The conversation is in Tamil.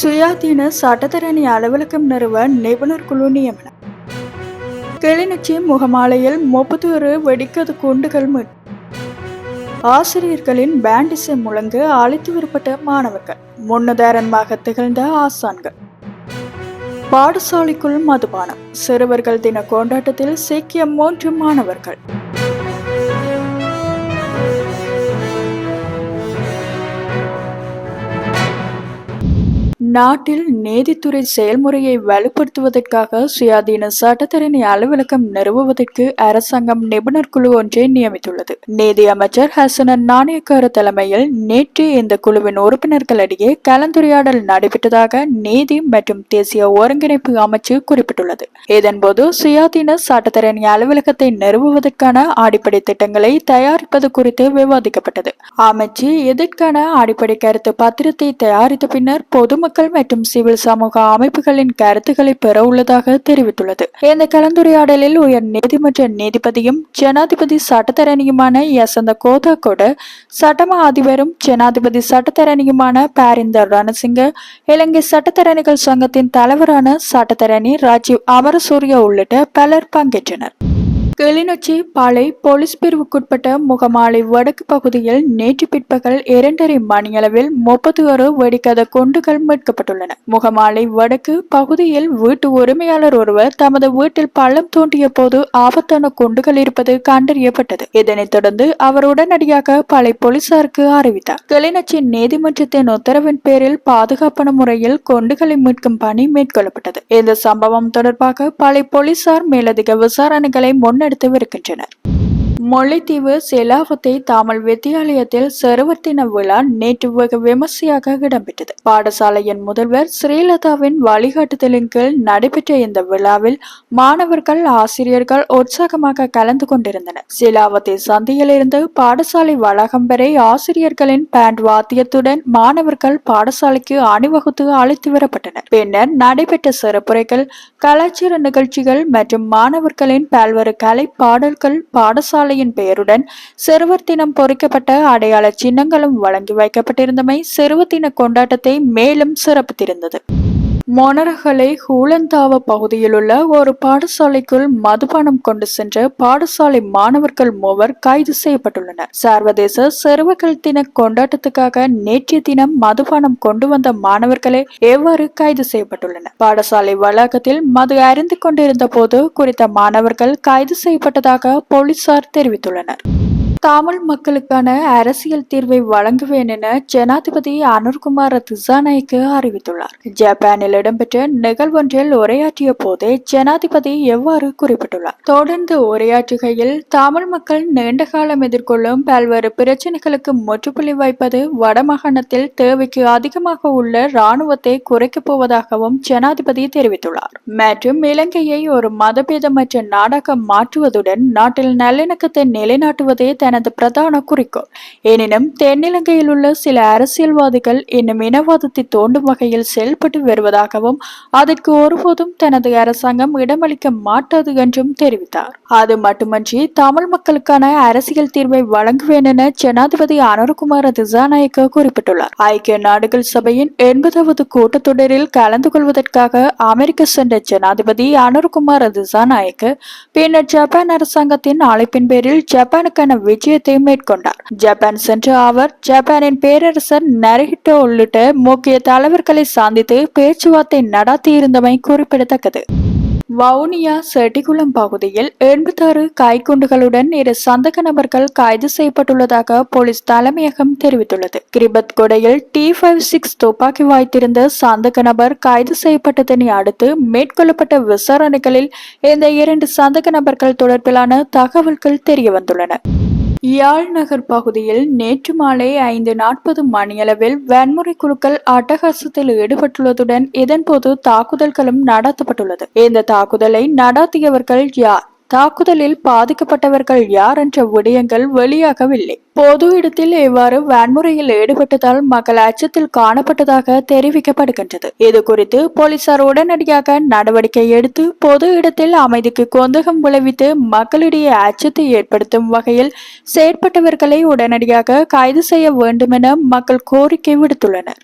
சுயாதீன சட்டத்தரணி அலுவலகம் நிறுவ நிபுணர் குழு நியமனம். கிளிநொச்சி முகமாலையில் முப்பத்தோரு வெடிக்கது குண்டுகள் மீட்பு ஆசிரியர்களின் பேண்டிசை முழங்கு அழைத்து விடப்பட்ட மாணவர்கள். முன்னுதாரணமாக திகழ்ந்த ஆசான்கள். பாடசாலைக்குள் மதுபானம். சிறுவர்கள் தின கொண்டாட்டத்தில் சீக்கியம் மூன்று மாணவர்கள். நாட்டில் நீதித்துறை செயல்முறையை வலுப்படுத்துவதற்காக சுயாதீன சட்டத்தரணி அலுவலகம் நிறுவுவதற்கு அரசாங்கம் நிபுணர் குழு ஒன்றை நியமித்துள்ளது. நீதி அமைச்சர் ஹசனன் நாணயக்கார தலைமையில் நேற்று இந்த குழுவின் உறுப்பினர்களிடையே கலந்துரையாடல் நடைபெற்றதாக நீதி மற்றும் தேசிய ஒருங்கிணைப்பு அமைச்சு குறிப்பிட்டுள்ளது. இதன்போது சுயாதீன சட்டத்தரணி அலுவலகத்தை நிறுவுவதற்கான அடிப்படை திட்டங்களை தயாரிப்பது குறித்து விவாதிக்கப்பட்டது. அமைச்சு இதற்கான அடிப்படை கருத்து பத்திரத்தை தயாரித்த பின்னர் பொதுமக்கள் மற்றும் சிவில் சமூக அமைப்புகளின் கருத்துக்களை பெற உள்ளதாக தெரிவித்துள்ளது. இந்த கலந்துரையாடலில் உயர் நீதிமன்ற நீதிபதியும் ஜனாதிபதி சட்டத்தரணியுமான யசந்த கோதாகோட சட்டமா அதிபரும் ஜனாதிபதி சட்டத்தரணியுமான பாரிந்தர் ரணசிங்க இலங்கை சட்டத்தரணிகள் சங்கத்தின் தலைவரான சட்டத்தரணி ராஜீவ் அமரசூரிய உள்ளிட்ட பலர் பங்கேற்றனர். கிளிநொச்சி பாலை போலீஸ் பிரிவுக்குட்பட்ட முகமாலை வடக்கு பகுதியில் நேற்று பிற்பகல் இரண்டரை மணியளவில் முப்பத்தி ஒரு வெடிக்காத குண்டுகள் மீட்கப்பட்டுள்ளன. முகமாலை வடக்கு பகுதியில் வீட்டு உரிமையாளர் ஒருவர் தமது வீட்டில் பள்ளம் தோண்டிய போது ஆபத்தான குண்டுகள் இருப்பது கண்டறியப்பட்டது. இதனைத் தொடர்ந்து அவர் உடனடியாக பாலை போலீசாருக்கு அறிவித்தார். கிளிநொச்சி நீதிமன்றத்தின் உத்தரவின் பேரில் பாதுகாப்பான முறையில் குண்டுகளை மீட்கும் பணி மேற்கொள்ளப்பட்டது. இந்த சம்பவம் தொடர்பாக பாலை போலீசார் மேலதிக விசாரணைகளை முன்னெடுத்து நடத்தவிருக்கின்றனர் முல்லைத்தீவு செலாவத்தை தாமல் வித்தியாலயத்தில் சிறுவர் விழா நேற்று வெகு விமர்சையாக இடம்பெற்றது. பாடசாலையின் முதல்வர் ஸ்ரீலதாவின் வழிகாட்டுதலின் கீழ் நடைபெற்ற இந்த விழாவில் மாணவர்கள் ஆசிரியர்கள் உற்சாகமாக கலந்து கொண்டிருந்தனர். சிலாவத்தை சந்தையிலிருந்து பாடசாலை வளாகம் வரை ஆசிரியர்களின் பேண்ட் வாத்தியத்துடன் மாணவர்கள் பாடசாலைக்கு அணிவகுத்து அழைத்து வரப்பட்டனர். பின்னர் நடைபெற்ற சிறப்புரைகள் கலாச்சார நிகழ்ச்சிகள் மற்றும் மாணவர்களின் பல்வேறு கலை பாடல்கள் பாடசாலை பாடசாலையின் பெயருடன் சிறுவர்த்தினம் பொறிக்கப்பட்ட அடையாள சின்னங்களும் வழங்கி வைக்கப்பட்டிருந்தமை சிறுவத்தின கொண்டாட்டத்தை மேலும் சிறப்பித்திருந்தது. மொனரகலை ஹூலந்தாவ பகுதியில் உள்ள ஒரு பாடசாலைக்குள் மதுபானம் கொண்டு சென்ற பாடசாலை மாணவர்கள் மூவர் கைது செய்யப்பட்டுள்ளனர். சர்வதேச சிறுவர்கள் தின கொண்டாட்டத்துக்காக நேற்றைய தினம் மதுபானம் கொண்டு வந்த மாணவர்களே எவ்வாறு கைது செய்யப்பட்டுள்ளனர்? பாடசாலை வளாகத்தில் மது அறிந்து கொண்டிருந்த போது குறித்த மாணவர்கள் கைது செய்யப்பட்டதாக போலீசார் தெரிவித்துள்ளனர். தமிழ் மக்களுக்கான அரசியல் தீர்வை வழங்குவேன் என ஜனாதிபதி அனுர்குமார் திசாநாய்க்கு அறிவித்துள்ளார். ஜப்பானில் இடம்பெற்ற நிகழ்வொன்றில் உரையாற்றிய போதே ஜனாதிபதி எவ்வாறு குறிப்பிட்டுள்ளார். தொடர்ந்து உரையாற்றுகையில் தமிழ் மக்கள் நீண்ட காலம் எதிர்கொள்ளும் பல்வேறு பிரச்சனைகளுக்கு முற்றுப்புள்ளி வைப்பது வடமாகாணத்தில் தேவைக்கு அதிகமாக உள்ள இராணுவத்தை குறைக்கப் போவதாகவும் ஜனாதிபதி தெரிவித்துள்ளார். மற்றும் இலங்கையை ஒரு மதபேதமற்ற நாடாக மாற்றுவதுடன் நாட்டில் நல்லிணக்கத்தை நிலைநாட்டுவதே தனது பிரதான குறிக்கோள். எனினும் தென்னிலங்கையில் உள்ள சில அரசியல்வாதிகள் இன்னும் இனவாதத்தை தோண்டும் வகையில் செயல்பட்டு வருவதாகவும் அதற்கு ஒருபோதும் தனது அரசாங்கம் இடமளிக்க மாட்டாது என்றும் தெரிவித்தார். அது மட்டுமன்றி தமிழ் மக்களுக்கான அரசியல் தீர்வை வழங்குவேன் என ஜனாதிபதி அனுர்குமார திசாநாயக்க குறிப்பிட்டுள்ளார். ஐக்கிய நாடுகள் சபையின் எண்பதாவது கூட்டத்தொடரில் கலந்து கொள்வதற்காக அமெரிக்க சென்ற ஜனாதிபதி அனுர்குமார் திசாநாயக்க பின்னர் ஜப்பான் அரசாங்கத்தின் அழைப்பின் பேரில் ஜப்பானுக்கான விஜயத்தை மேற்கொண்டார். ஜப்பான் சென்ற அவர் ஜப்பானின் பேரரசர் நரஹிட்டோ உள்ளிட்ட முக்கிய தலைவர்களை சந்தித்து பேச்சுவார்த்தை நடத்தியிருந்தமை குறிப்பிடத்தக்கது. வவுனியா செட்டிகுளம் பகுதியில் எண்பத்தாறு கைக்குண்டுகளுடன் இரு சந்தக நபர்கள் கைது செய்யப்பட்டுள்ளதாக போலீஸ் தலைமையகம் தெரிவித்துள்ளது. கிரிபத் கொடையில் டி ஃபைவ் சிக்ஸ் துப்பாக்கி வாய்த்திருந்த சந்தக நபர் கைது செய்யப்பட்டதனை அடுத்து மேற்கொள்ளப்பட்ட விசாரணைகளில் இந்த இரண்டு சந்தக நபர்கள் தொடர்பிலான தகவல்கள் தெரியவந்துள்ளன. யாழ் நகர் பகுதியில் நேற்று மாலை ஐந்து நாற்பது மணியளவில் வன்முறை குழுக்கள் அட்டகாசத்தில் ஈடுபட்டுள்ளதுடன் இதன்போது தாக்குதல்களும் நடத்தப்பட்டுள்ளது. இந்த தாக்குதலை நடாத்தியவர்கள் யார்? தாக்குதலில் பாதிக்கப்பட்டவர்கள் யார் என்ற விடயங்கள் வெளியாகவில்லை. பொது இடத்தில் இவ்வாறு வன்முறையில் ஈடுபட்டதால் மக்கள் அச்சத்தில் காணப்பட்டதாக தெரிவிக்கப்படுகின்றது. இது குறித்து போலீசார் உடனடியாக நடவடிக்கை எடுத்து பொது இடத்தில் அமைதிக்கு கொந்தகம் விளைவித்து மக்களிடையே அச்சத்தை ஏற்படுத்தும் வகையில் செயற்பட்டவர்களை உடனடியாக கைது செய்ய வேண்டும் என மக்கள் கோரிக்கை விடுத்துள்ளனர்.